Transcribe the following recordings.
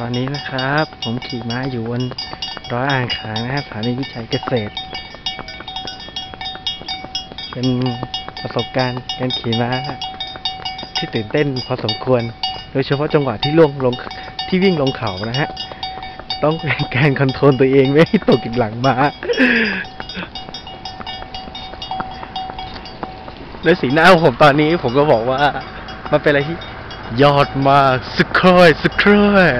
ตอนนี้นะครับ ผมขี่ม้าอยู่บนร้อยอ่างขางนะฮะสถานีวิจัยเกษตร เป็นประสบการณ์การขี่ม้าที่ตื่นเต้นพอสมควร โดยเฉพาะจังหวะที่ล่วงลงที่วิ่งลงเขานะฮะ ต้องเป็นการคอนโทรลตัวเองไม่ให้ตกอีกหลังม้าและสีหน้าของผมตอนนี้ผมก็บอกว่า มันเป็นอะไรที่ ยอดมากสคอยสคอย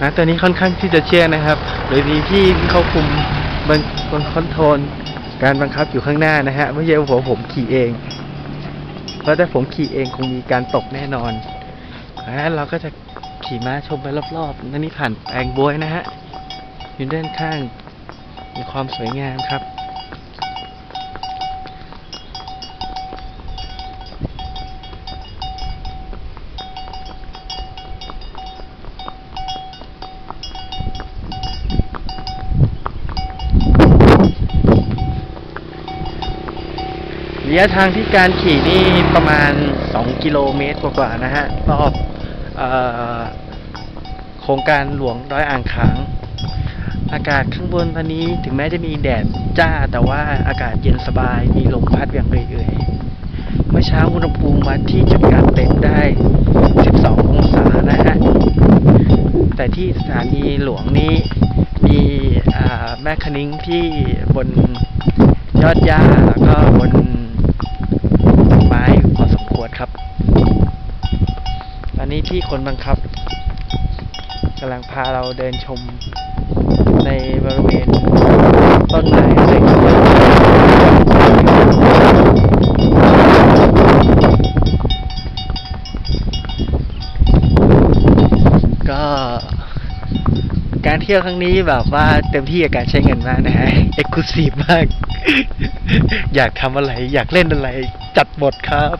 นะตอนนี้ค่อนข้างที่จะเชื่อนะครับ โดยมีพี่ที่เขาคุมบังคนคอนโทรลการบังคับอยู่ข้างหน้านะฮะไม่ใช่ว่าผมขี่เอง เพราะถ้าผมขี่เองคงมีการตกแน่นอนงั้นเราก็จะขี่ม้าชมไปรอบๆนั่นนี่ผ่านแปลงบวยนะฮะอยู่ด้านข้างมีความสวยงามครับ ระยะทางที่การขี่นี่ประมาณ 2 กิโลเมตรกว่าๆนะฮะรอบโครงการหลวงร้อยอ่างขาง อากาศข้างบนตอนนี้ถึงแม้จะมีแดดจ้าแต่ว่าอากาศเย็นสบายมีลมพัดอย่างเอื่อยๆ เมื่อเช้าอุณหภูมิมาที่จุดกลางเต็นท์ได้ 12 องศานะฮะ แต่ที่สถานีหลวงนี้มีแม่คณิ้งที่บนยอดหญ้าแล้วก็บน ครับ ตอนนี้พี่คนบังคับกำลังพาเราเดินชมในบริเวณต้นไม้สวยๆก็ การเที่ยวครั้งนี้แบบว่าเต็มที่กับการใช้เงินมากนะฮะ เอ็กซ์คลูซีฟมาก อยากทำอะไร อยากเล่นอะไร จัดหมดครับ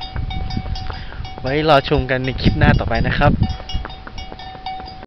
ไว้รอชมกันในคลิปหน้าต่อไปนะครับ